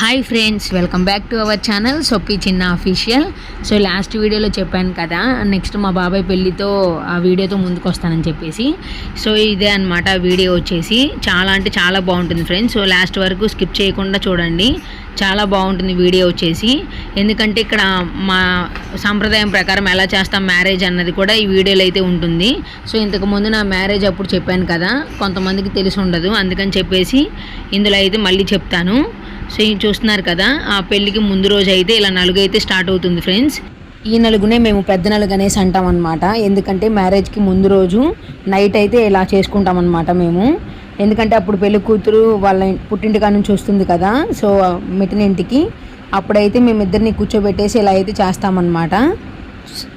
Hi friends welcome back to our channel సొప్పి చిన్న official so last వీడియోలో చెప్పాను కదా నెక్స్ట్ మా బాబాయ్ పెళ్ళితో ఆ వీడియోతో ముందుకు వస్తానని చెప్పేసి. సో ఇదే అనమాట వీడియో వచ్చేసి. చాలా అంటే చాలా బాగుంటుంది ఫ్రెండ్స్ సో లాస్ట్ వరకు స్కిప్ చేయకుండా చూడండి. చాలా బాగుంటుంది వీడియో వచ్చేసి. ఎందుకంటే ఇక్కడ మా సాంప్రదాయం ప్రకారం ఎలా చేస్తాం మ్యారేజ్ అన్నది కూడా ఈ వీడియోలో అయితే ఉంటుంది. సో ఇంతకుముందు నా మ్యారేజ్ అప్పుడు చెప్పాను కదా కొంతమందికి తెలిసి ఉండదు. అందుకని చెప్పేసి ఇందులో అయితే మళ్ళీ చెప్తాను. సో ఇది చూస్తున్నారు కదా ఆ పెళ్ళికి ముందు రోజు అయితే ఇలా నలుగు అయితే స్టార్ట్ అవుతుంది ఫ్రెండ్స్. ఈ నలుగునే మేము పెద్ద నలుగు అనేసి అంటాం అనమాట ఎందుకంటే మ్యారేజ్కి ముందు రోజు నైట్ అయితే ఇలా చేసుకుంటాం అనమాట మేము. ఎందుకంటే అప్పుడు పెళ్ళి కూతురు వాళ్ళ పుట్టింటికా నుంచి వస్తుంది కదా సో మెట్టినింటికి అప్పుడైతే మేమిద్దరిని కూర్చోబెట్టేసి ఇలా అయితే చేస్తామన్నమాట.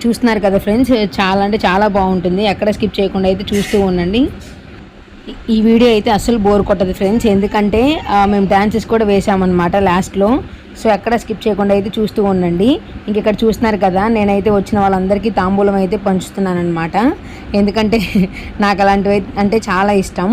చూస్తున్నారు కదా ఫ్రెండ్స్ చాలా అంటే చాలా బాగుంటుంది. ఎక్కడ స్కిప్ చేయకుండా అయితే చూస్తూ ఉండండి. ఈ- వీడియో అయితే అస్సలు బోర్ కొట్టదు ఫ్రెండ్స్. ఎందుకంటే మేము డ్యాన్సెస్ కూడా వేసామన్నమాట లాస్ట్లో సో ఎక్కడ స్కిప్ చేయకుండా అయితే చూస్తూ ఉండండి. ఇంక ఇక్కడ చూస్తున్నారు కదా నేనైతే వచ్చిన వాళ్ళందరికీ తాంబూలం అయితే పంచుతున్నాను అనమాట ఎందుకంటే నాకు అలాంటివి అంటే చాలా ఇష్టం.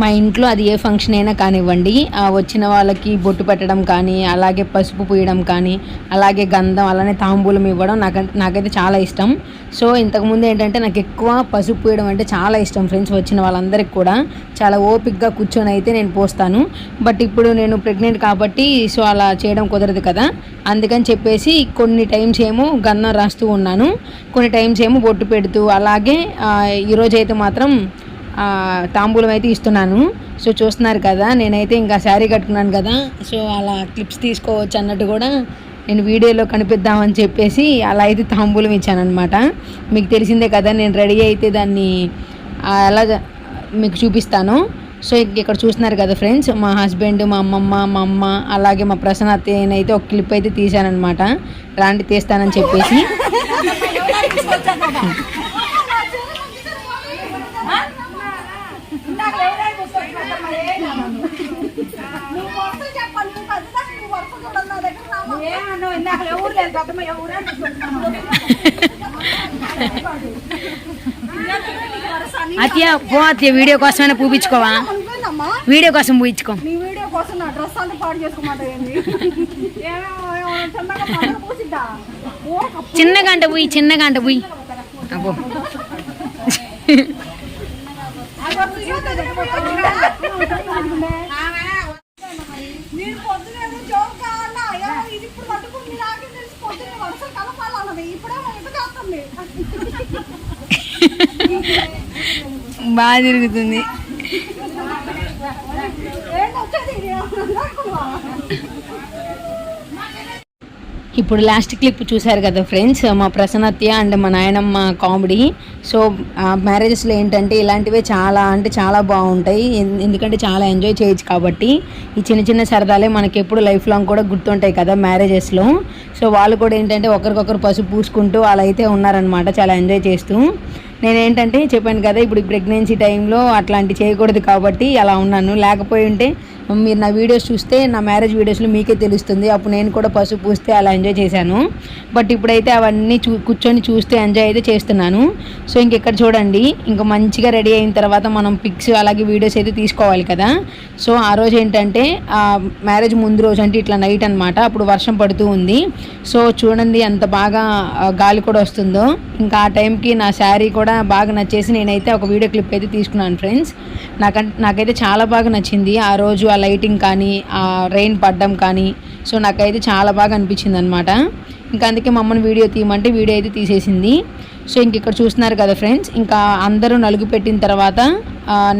మా ఇంట్లో అది ఏ ఫంక్షన్ అయినా కానివ్వండి వచ్చిన వాళ్ళకి బొట్టు పెట్టడం కానీ అలాగే పసుపు పూయడం కానీ అలాగే గంధం అలానే తాంబూలం ఇవ్వడం నాకు నాకైతే చాలా ఇష్టం. సో ఇంతకుముందు ఏంటంటే నాకు ఎక్కువ పసుపు పూయడం అంటే చాలా ఇష్టం ఫ్రెండ్స్ వచ్చిన వాళ్ళందరికీ కూడా. చాలా ఓపిక్గా కూర్చొని అయితే నేను పోస్తాను. బట్ ఇప్పుడు నేను ప్రెగ్నెంట్ కాబట్టి సో అలా చేయడం కుదరదు కదా. అందుకని చెప్పేసి కొన్ని టైమ్స్ ఏమో గంధం రాస్తూ ఉన్నాను. కొన్ని టైమ్స్ ఏమో బొట్టు పెడుతూ అలాగే ఈరోజైతే మాత్రం తాంబూలం అయితే ఇస్తున్నాను. సో చూస్తున్నారు కదా నేనైతే ఇంకా శారీ కట్టుకున్నాను కదా. సో అలా క్లిప్స్ తీసుకోవచ్చు అన్నట్టు కూడా నేను వీడియోలో కనిపిద్దామని చెప్పేసి అలా అయితే తాంబూలం ఇచ్చానమాట మీకు తెలిసిందే కదా నేను రెడీ అయితే దాన్ని ఎలా మీకు చూపిస్తాను. సో ఇక- ఇక్కడ చూస్తున్నారు కదా ఫ్రెండ్స్ మా హస్బెండ్ మా అమ్మమ్మ మా అమ్మ అలాగే మా ప్రసన్న అయితే ఒక క్లిప్ అయితే తీశానమాట రాండి తీస్తానని చెప్పేసి. అత్య పో అత్య వీడియో కోసమైనా పూపించుకోవా? వీడియో కోసం పూయించుకో. నీ వీడియో కోసం నా డ్రెస్ అంతా పాడు చిన్న గంట పోయి చిన్న గంట పోయి. అబ్బో నేను పొద్దునేమో జోక్ కావాలా ఏమో ఇది ఇప్పుడు పట్టుకుంది నాకే తెలిసి పొద్దునే వరుసలు కలపాలన్నది ఇప్పుడేమో ఇటు చేస్తుంది బాగా తిరుగుతుంది. ఇప్పుడు లాస్ట్ క్లిప్ చూశారు కదా ఫ్రెండ్స్ మా ప్రసన్నత్య అండ్ మా నాయనమ్మ కామెడీ సో మ్యారేజెస్లో ఏంటంటే ఇలాంటివే చాలా అంటే చాలా బాగుంటాయి. ఎందుకంటే చాలా ఎంజాయ్ చేయొచ్చు కాబట్టి. ఈ చిన్న చిన్న సరదాలే మనకి ఎప్పుడు లైఫ్ లాంగ్ కూడా గుర్తుంటాయి కదా మ్యారేజెస్లో సో వాళ్ళు కూడా ఏంటంటే ఒకరికొకరు పసుపు పూసుకుంటూ అలా అయితే ఉన్నారనమాట చాలా ఎంజాయ్ చేస్తూ. నేనేంటంటే చెప్పాను కదా ఇప్పుడు ప్రెగ్నెన్సీ టైంలో అట్లాంటి చేయకూడదు కాబట్టి అలా ఉన్నాను. లేకపోయి ఉంటే మీరు నా వీడియోస్ చూస్తే నా మ్యారేజ్ వీడియోస్లో మీకే తెలుస్తుంది. అప్పుడు నేను కూడా పసుపు పూస్తే అలా ఎంజాయ్ చేశాను. బట్ ఇప్పుడైతే అవన్నీ చూ కూర్చొని చూస్తే ఎంజాయ్ అయితే చేస్తున్నాను. సో ఇంకెక్కడ చూడండి. ఇంకా మంచిగా రెడీ అయిన తర్వాత మనం పిక్స్ అలాగే వీడియోస్ అయితే తీసుకోవాలి కదా. సో ఆ రోజు ఏంటంటే ఆ మ్యారేజ్ ముందు రోజు అంటే ఇట్లా నైట్ అన్నమాట. అప్పుడు వర్షం పడుతూ ఉంది. సో చూడండి ఎంత బాగా గాలి కూడా వస్తుందో. ఇంకా ఆ టైంకి నా శారీ కూడా బాగా నచ్చేసి నేనైతే ఒక వీడియో క్లిప్ అయితే తీసుకున్నాను ఫ్రెండ్స్. నాకంటే నాకైతే చాలా బాగా నచ్చింది. ఆ రోజు ఆ లైటింగ్ కానీ ఆ రెయిన్ పడ్డం కానీ సో నాకైతే చాలా బాగా అనిపించింది అనమాట ఇంకా అందుకే మమ్మల్ని వీడియో తీయమంటే వీడియో అయితే తీసేసింది. సో ఇంక ఇక్కడ చూస్తున్నారు కదా ఫ్రెండ్స్ ఇంకా అందరూ నలుగు పెట్టిన తర్వాత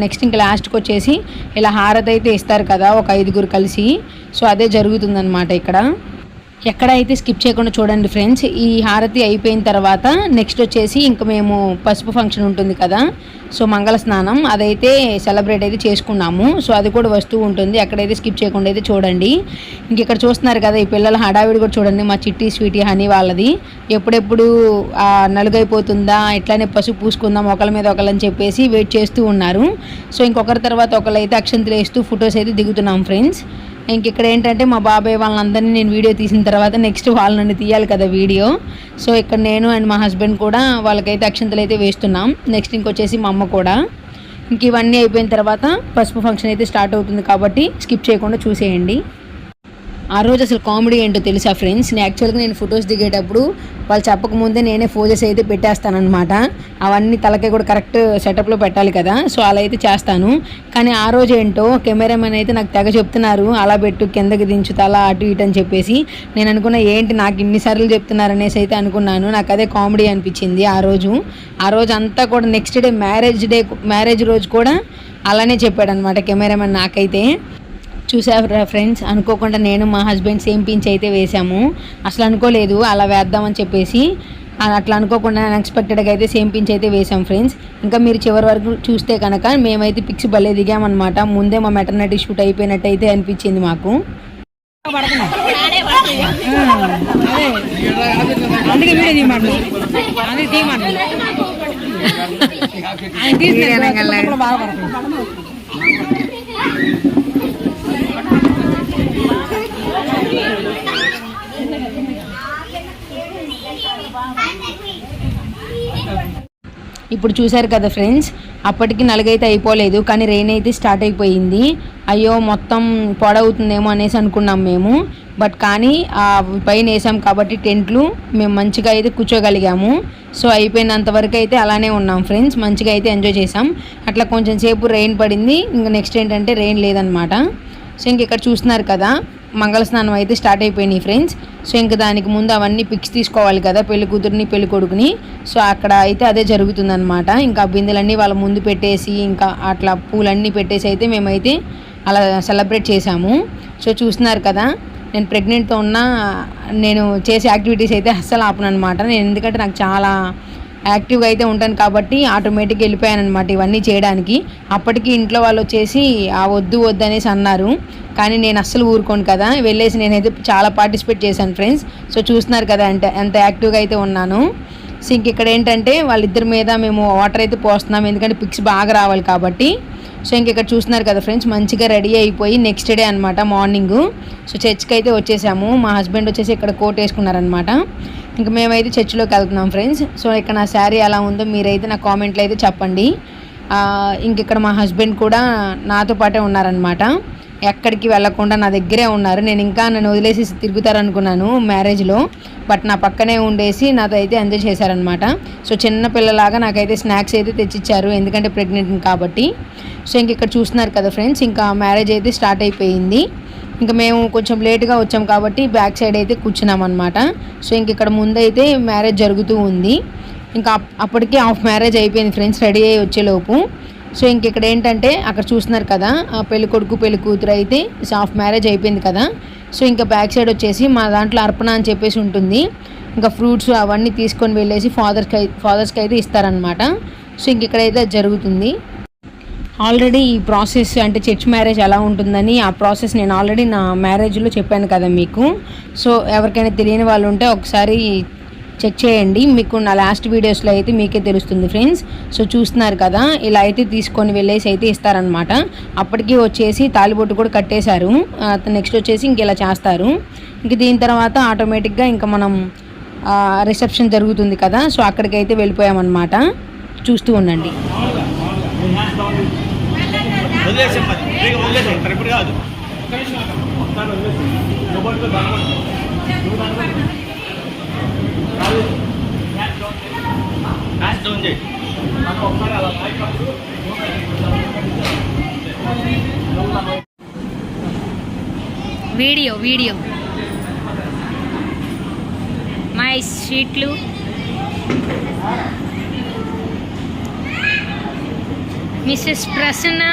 నెక్స్ట్ ఇంకా లాస్ట్కి వచ్చేసి ఇలా హారతి అయితే ఇస్తారు కదా ఒక ఐదుగురు కలిసి. సో అదే జరుగుతుందన్నమాట ఇక్కడ. ఎక్కడైతే స్కిప్ చేయకుండా చూడండి ఫ్రెండ్స్ ఈ హారతి అయిపోయిన తర్వాత నెక్స్ట్ వచ్చేసి ఇంకా మేము పసుపు ఫంక్షన్ ఉంటుంది కదా సో మంగళ స్నానం అదైతే సెలబ్రేట్ అయితే చేసుకున్నాము. సో అది కూడా వస్తూ ఉంటుంది ఎక్కడైతే స్కిప్ చేయకుండా అయితే చూడండి. ఇంక ఇక్కడ చూస్తున్నారు కదా ఈ పిల్లల హడావిడి కూడా చూడండి మా చిట్టి స్వీటీ హనీ వాళ్ళది. ఎప్పుడెప్పుడు నలుగైపోతుందా ఇట్లానే పసుపు పూసుకుందాం ఒకళ్ళ మీద ఒకళ్ళని చెప్పేసి వెయిట్ చేస్తూ ఉన్నారు. సో ఇంకొకరి తర్వాత ఒకళ్ళు అయితే అక్షంతలు వేస్తూ ఫొటోస్ అయితే దిగుతున్నాం ఫ్రెండ్స్. ఇంక ఇక్కడ ఏంటంటే మా బాబాయ్ వాళ్ళందరినీ నేను వీడియో తీసిన తర్వాత నెక్స్ట్ వాళ్ళు నన్ను తీయాలి కదా వీడియో. సో ఇక్కడ నేను అండ్ మా హస్బెండ్ కూడా వాళ్ళకైతే అక్షంతలు అయితే వేస్తున్నాం. నెక్స్ట్ ఇంకొచ్చేసి మా అమ్మ కూడా. ఇంక ఇవన్నీ అయిపోయిన తర్వాత పసుపు ఫంక్షన్ అయితే స్టార్ట్ అవుతుంది కాబట్టి స్కిప్ చేయకుండా చూసేయండి. ఆ రోజు అసలు కామెడీ ఏంటో తెలుసా ఫ్రెండ్స్? నేను యాక్చువల్గా నేను ఫొటోస్ దిగేటప్పుడు వాళ్ళు చెప్పకముందే నేనే ఫోజెస్ అయితే పెట్టేస్తానమాట అవన్నీ తలకే కూడా కరెక్ట్ సెటప్లో పెట్టాలి కదా సో అలా అయితే చేస్తాను. కానీ ఆ రోజు ఏంటో కెమెరామెన్ అయితే నాకు తెగ చెప్తున్నారు అలా పెట్టు కిందకి దించు తల అటు ఇటు అని చెప్పేసి. నేను అనుకున్న ఏంటి నాకు ఇన్నిసార్లు చెప్తున్నారు అనేసి అయితే అనుకున్నాను. నాకు అదే కామెడీ అనిపించింది ఆ రోజు. ఆ రోజు అంతా కూడా next day marriage day marriage రోజు కూడా అలానే చెప్పాడు అనమాట కెమెరామెన్ నాకైతే. చూసారా ఫ్రెండ్స్ అనుకోకుండా నేను మా హస్బెండ్ సేమ్ పించ్ అయితే వేసాము అసలు అనుకోలేదు అలా వేద్దామని చెప్పేసి అట్లా అనుకోకుండా అన్ఎక్స్పెక్టెడ్గా అయితే సేమ్ పించ్ అయితే వేసాం ఫ్రెండ్స్ ఇంకా మీరు చివరి వరకు చూస్తే కనుక మేమైతే పిక్స్ భలే దిగామన్నమాట. ముందే మా మెటర్నిటీ షూట్ అయిపోయినట్టు అయితే అనిపించింది మాకు. అందుకే అందుకే ఆయన తీసుకెళ్ళి ఇప్పుడు చూశారు కదా ఫ్రెండ్స్ అప్పటికి నలుగైతే అయిపోలేదు కానీ రెయిన్ అయితే స్టార్ట్ అయిపోయింది. అయ్యో మొత్తం పొడవుతుందేమో అనేసి అనుకున్నాం మేము. బట్ కానీ ఆ పైన వేసాం కాబట్టి టెంట్లు మేము మంచిగా అయితే కూర్చోగలిగాము. సో అయిపోయినంత వరకు అయితే అలానే ఉన్నాం ఫ్రెండ్స్ మంచిగా అయితే ఎంజాయ్ చేసాం అట్లా కొంచెం సేపు రెయిన్ పడింది ఇంకా నెక్స్ట్ ఏంటంటే రెయిన్ లేదనమాట సో ఇంక ఇక్కడ చూస్తున్నారు కదా మంగళ స్నానం అయితే స్టార్ట్ అయిపోయినాయి ఫ్రెండ్స్. సో ఇంకా దానికి ముందు అవన్నీ పిక్స్ తీసుకోవాలి కదా పెళ్ళి కూతురిని పెళ్ళి కొడుకుని. సో అక్కడ అయితే అదే జరుగుతుందనమాట ఇంకా బిందెలన్నీ వాళ్ళ ముందు పెట్టేసి ఇంకా అట్లా పూలన్నీ పెట్టేసి అయితే మేమైతే అలా సెలబ్రేట్ చేసాము సో చూస్తున్నారు కదా నేను ప్రెగ్నెంట్తో ఉన్న నేను చేసే యాక్టివిటీస్ అయితే అస్సలు ఆపను అనమాట నేను ఎందుకంటే నాకు చాలా యాక్టివ్గా అయితే ఉంటాను కాబట్టి ఆటోమేటిక్గా వెళ్ళిపోయాను అనమాట ఇవన్నీ చేయడానికి. అప్పటికి ఇంట్లో వాళ్ళు వచ్చేసి ఆ వద్దు వద్దు అనేసి అన్నారు. కానీ నేను అస్సలు ఊరుకోను కదా. వెళ్ళేసి నేనైతే చాలా పార్టిసిపేట్ చేశాను ఫ్రెండ్స్. సో చూస్తున్నారు కదా అంటే ఎంత యాక్టివ్గా అయితే ఉన్నాను. సో ఇంక ఇక్కడ ఏంటంటే వాళ్ళిద్దరి మీద మేము వాటర్ అయితే పోస్తున్నాం. ఎందుకంటే పిక్స్ బాగా రావాలి కాబట్టి. సో ఇంక ఇక్కడ చూస్తున్నారు కదా ఫ్రెండ్స్ మంచిగా రెడీ అయిపోయి నెక్స్ట్ డే అనమాట మార్నింగ్. సో చర్చ్కి అయితే వచ్చేసాము. మా హస్బెండ్ వచ్చేసి ఇక్కడ కోట్ వేసుకున్నారనమాట ఇంక మేమైతే చర్చిలోకి వెళ్తున్నాం ఫ్రెండ్స్. సో ఇక్కడ నా శారీ ఎలా ఉందో మీరైతే నా కామెంట్లో అయితే చెప్పండి. ఇంక ఇక్కడ మా హస్బెండ్ కూడా నాతో పాటే ఉన్నారనమాట ఎక్కడికి వెళ్ళకుండా నా దగ్గరే ఉన్నారు. నేను ఇంకా నన్ను వదిలేసి తిరుగుతారనుకున్నాను మ్యారేజ్లో. బట్ నా పక్కనే ఉండేసి నాతో అయితే ఎంజాయ్ చేశారనమాట సో చిన్న పిల్లలాగా నాకైతే స్నాక్స్ అయితే తెచ్చిచ్చారు. ఎందుకంటే ప్రెగ్నెంట్ కాబట్టి. సో ఇంక ఇక్కడ చూస్తున్నారు కదా ఫ్రెండ్స్ ఇంకా మ్యారేజ్ అయితే స్టార్ట్ అయిపోయింది. ఇంకా మేము కొంచెం లేట్గా వచ్చాం కాబట్టి బ్యాక్ సైడ్ అయితే కూర్చున్నాం అనమాట సో ఇంక ఇక్కడ ముందైతే మ్యారేజ్ జరుగుతూ ఉంది. ఇంకా అప్పటికే హాఫ్ మ్యారేజ్ అయిపోయింది ఫ్రెండ్స్ రెడీ అయ్యి వచ్చేలోపు. సో ఇంక ఇక్కడ ఏంటంటే అక్కడ చూస్తున్నారు కదా ఆ పెళ్ళి కొడుకు పెళ్ళి కూతురు అయితే హాఫ్ మ్యారేజ్ అయిపోయింది కదా. సో ఇంకా బ్యాక్ సైడ్ వచ్చేసి మా దాంట్లో అర్పణ అని చెప్పేసి ఉంటుంది. ఇంకా ఫ్రూట్స్ అవన్నీ తీసుకొని వెళ్ళేసి ఫాదర్స్కి ఫాదర్స్కి అయితే ఇస్తారనమాట సో ఇంక ఇక్కడైతే అది జరుగుతుంది. ఆల్రెడీ ఈ ప్రాసెస్ అంటే చర్చ్ మ్యారేజ్ ఎలా ఉంటుందని ఆ ప్రాసెస్ నేను ఆల్రెడీ నా మ్యారేజ్లో చెప్పాను కదా మీకు. సో ఎవరికైనా తెలియని వాళ్ళు ఉంటే ఒకసారి చెక్ చేయండి. మీకు నా లాస్ట్ వీడియోస్లో అయితే మీకే తెలుస్తుంది ఫ్రెండ్స్. సో చూస్తున్నారు కదా ఇలా అయితే తీసుకొని వెళ్ళేసి అయితే ఇస్తారనమాట అప్పటికి వచ్చేసి తాలిబొట్టు కూడా కట్టేశారు. నెక్స్ట్ వచ్చేసి ఇంక ఇలా చేస్తారు. ఇంక దీని తర్వాత ఆటోమేటిక్గా ఇంకా మనం రిసెప్షన్ జరుగుతుంది కదా. సో అక్కడికి అయితే వెళ్ళిపోయామన్నమాట. చూస్తూ ఉండండి. వదిలేసాం మరి. ఇక వదిలేసాం ఇక్కడ ఇప్పుడు కాదు. మ్యాచ్ డౌన్ చేయి. Video video. మై స్వీట్లు Mrs Prasanna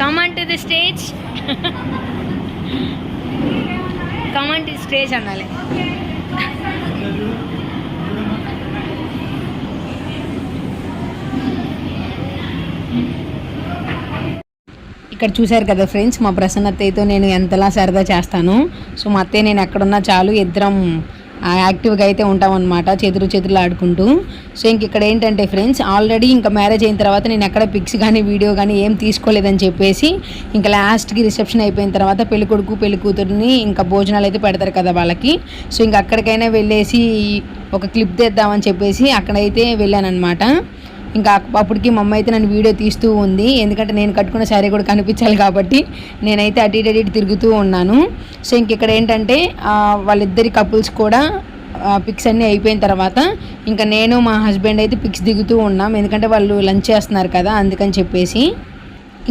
come onto the stage come onto the stage అనాలి ఇక్కడ చూశారు కదా ఫ్రెండ్స్ మా ప్రసన్న అత్తయ్యతో నేను ఎంతలా సరదా చేస్తాను. సో మా అత్తయ్య నేను ఎక్కడున్నా చాలు ఇద్దరం యాక్టివ్గా అయితే ఉంటామన్నమాట చేతులు చేతులు ఆడుకుంటూ సో ఇంక ఇక్కడ ఏంటంటే ఫ్రెండ్స్ ఆల్రెడీ ఇంకా మ్యారేజ్ అయిన తర్వాత నేను ఎక్కడ పిక్స్ కానీ వీడియో కానీ ఏం తీసుకోలేదని చెప్పేసి ఇంకా లాస్ట్కి రిసెప్షన్ అయిపోయిన తర్వాత పెళ్ళి కొడుకు పెళ్ళి కూతురుని ఇంకా భోజనాలు అయితే పెడతారు కదా వాళ్ళకి. సో ఇంకా అక్కడికైనా వెళ్ళేసి ఒక క్లిప్ తెద్దామని చెప్పేసి అక్కడైతే వెళ్ళానమాట ఇంకా అప్పటికి మా అమ్మ అయితే నన్ను వీడియో తీస్తూ ఉంది. ఎందుకంటే నేను కట్టుకున్న శారీ కూడా కనిపించాలి కాబట్టి నేనైతే అటు ఇటు అటు ఇటు తిరుగుతూ ఉన్నాను. సో ఇంక ఇక్కడ ఏంటంటే వాళ్ళిద్దరి కపుల్స్ కూడా పిక్స్ అన్నీ అయిపోయిన తర్వాత ఇంకా నేను మా హస్బెండ్ అయితే పిక్స్ దిగుతూ ఉన్నాం. ఎందుకంటే వాళ్ళు లంచ్ చేస్తున్నారు కదా అందుకని చెప్పేసి.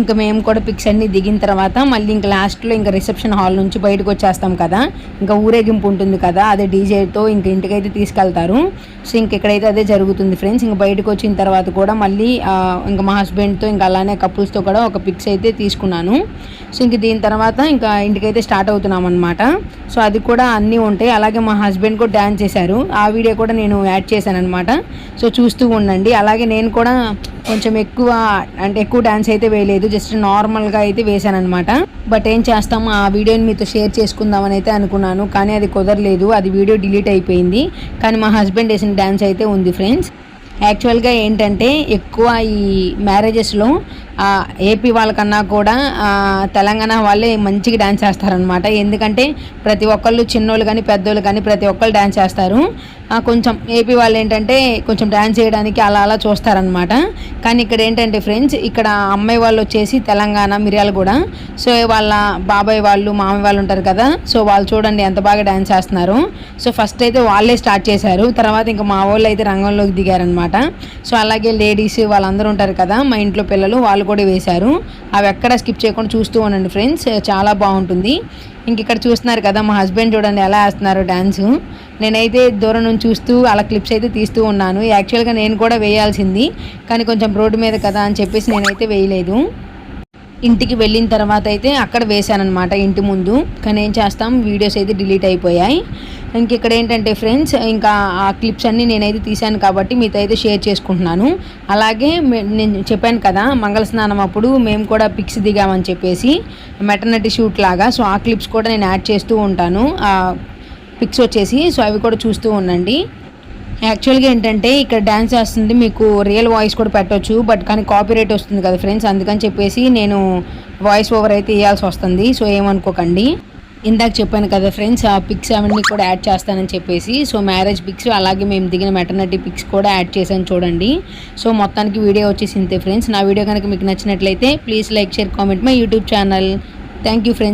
ఇంకా మేము కూడా పిక్స్ అన్నీ దిగిన తర్వాత మళ్ళీ ఇంకా లాస్ట్లో ఇంకా రిసెప్షన్ హాల్ నుంచి బయటకు వచ్చేస్తాం కదా. ఇంకా ఊరేగింపు ఉంటుంది కదా అదే డీజేతో ఇంక ఇంటికైతే తీసుకెళ్తారు. సో ఇంక ఇక్కడైతే అదే జరుగుతుంది ఫ్రెండ్స్. ఇంకా బయటకు వచ్చిన తర్వాత కూడా మళ్ళీ ఇంకా మా హస్బెండ్తో ఇంకా అలానే కపుల్స్తో కూడా ఒక పిక్స్ అయితే తీసుకున్నాను. సో ఇంక దీని తర్వాత ఇంకా ఇంటికైతే స్టార్ట్ అవుతున్నాం అనమాట సో అది కూడా అన్నీ ఉంటాయి. అలాగే మా హస్బెండ్ కూడా డ్యాన్స్ చేశారు. ఆ వీడియో కూడా నేను యాడ్ చేశాను అనమాట సో చూస్తూ ఉండండి. అలాగే నేను కూడా కొంచెం ఎక్కువ అంటే ఎక్కువ డ్యాన్స్ అయితే వేయలేదు జస్ట్ నార్మల్గా అయితే వేశాను అనమాట బట్ ఏం చేస్తాము ఆ వీడియోని మీతో షేర్ చేసుకుందామని అయితే అనుకున్నాను కానీ అది కుదరలేదు అది వీడియో డిలీట్ అయిపోయింది. కానీ మా హస్బెండ్ వేసిన డ్యాన్స్ అయితే ఉంది ఫ్రెండ్స్ యాక్చువల్గా ఏంటంటే ఎక్కువ ఈ మ్యారేజెస్లో ఏపీ వాళ్ళకన్నా కూడా తెలంగాణ వాళ్ళే మంచిగా డ్యాన్స్ చేస్తారనమాట ఎందుకంటే ప్రతి ఒక్కళ్ళు చిన్నోళ్ళు కానీ పెద్దోళ్ళు కానీ ప్రతి ఒక్కళ్ళు డ్యాన్స్ చేస్తారు. కొంచెం ఏపీ వాళ్ళు ఏంటంటే కొంచెం డ్యాన్స్ చేయడానికి అలా అలా చూస్తారనమాట కానీ ఇక్కడ ఏంటంటే ఫ్రెండ్స్ ఇక్కడ అమ్మాయి వాళ్ళు వచ్చేసి తెలంగాణ మిరియాలు కూడా సో వాళ్ళ బాబాయ్ వాళ్ళు మామయ్య వాళ్ళు ఉంటారు కదా. సో వాళ్ళు చూడండి ఎంత బాగా డ్యాన్స్ చేస్తున్నారు. సో ఫస్ట్ అయితే వాళ్ళే స్టార్ట్ చేశారు. తర్వాత ఇంకా మా వాళ్ళు అయితే రంగంలోకి దిగారనమాట సో అలాగే లేడీస్ వాళ్ళందరూ ఉంటారు కదా మా ఇంట్లో పిల్లలు వాళ్ళు కూడా వేశారు. అవి ఎక్కడ స్కిప్ చేయకుండా చూస్తూ ఉండండి ఫ్రెండ్స్. చాలా బాగుంటుంది. ఇంక ఇక్కడ చూస్తున్నారు కదా మా హస్బెండ్ చూడండి ఎలా వేస్తున్నారు డ్యాన్స్ నేనైతే దూరం నుంచి చూస్తూ అలా క్లిప్స్ అయితే తీస్తూ ఉన్నాను. యాక్చువల్గా నేను కూడా వేయాల్సింది. కానీ కొంచెం రోడ్డు మీద కదా అని చెప్పేసి నేనైతే వేయలేదు. ఇంటికి వెళ్ళిన తర్వాత అయితే అక్కడ వేశానమాట ఇంటి ముందు. కానీ ఏం చేస్తాం వీడియోస్ అయితే డిలీట్ అయిపోయాయి. ఇంక ఇక్కడ ఏంటంటే ఫ్రెండ్స్ ఇంకా ఆ క్లిప్స్ అన్నీ నేనైతే తీశాను కాబట్టి మీతో అయితే షేర్ చేసుకుంటున్నాను. అలాగే నేను చెప్పాను కదా మంగళ స్నానం అప్పుడు మేము కూడా పిక్స్ దిగామని చెప్పేసి మెటర్నిటీ షూట్ లాగా. సో ఆ క్లిప్స్ కూడా నేను యాడ్ చేస్తూ ఉంటాను. పిక్స్ వచ్చేసి సో అవి కూడా చూస్తూ ఉండండి. యాక్చువల్గా ఏంటంటే ఇక్కడ డ్యాన్స్ చేస్తుంది మీకు రియల్ వాయిస్ కూడా పెట్టవచ్చు బట్ కానీ కాపీరైట్ వస్తుంది కదా ఫ్రెండ్స్ అందుకని చెప్పేసి నేను వాయిస్ ఓవర్ అయితే ఇవ్వాల్సి వస్తుంది. సో ఏమనుకోకండి. ఇందాక చెప్పాను కదా ఫ్రెండ్స్ ఆ పిక్స్ అవన్నీ కూడా యాడ్ చేస్తానని చెప్పేసి సో మ్యారేజ్ పిక్స్ అలాగే మేము దిగిన మెటర్నిటీ పిక్స్ కూడా యాడ్ చేశాను చూడండి. సో మొత్తానికి వీడియో వచ్చేసి ఇంతే ఫ్రెండ్స్. నా వీడియో కనుక మీకు నచ్చినట్లయితే please like share comment my YouTube channel. Thank you friends.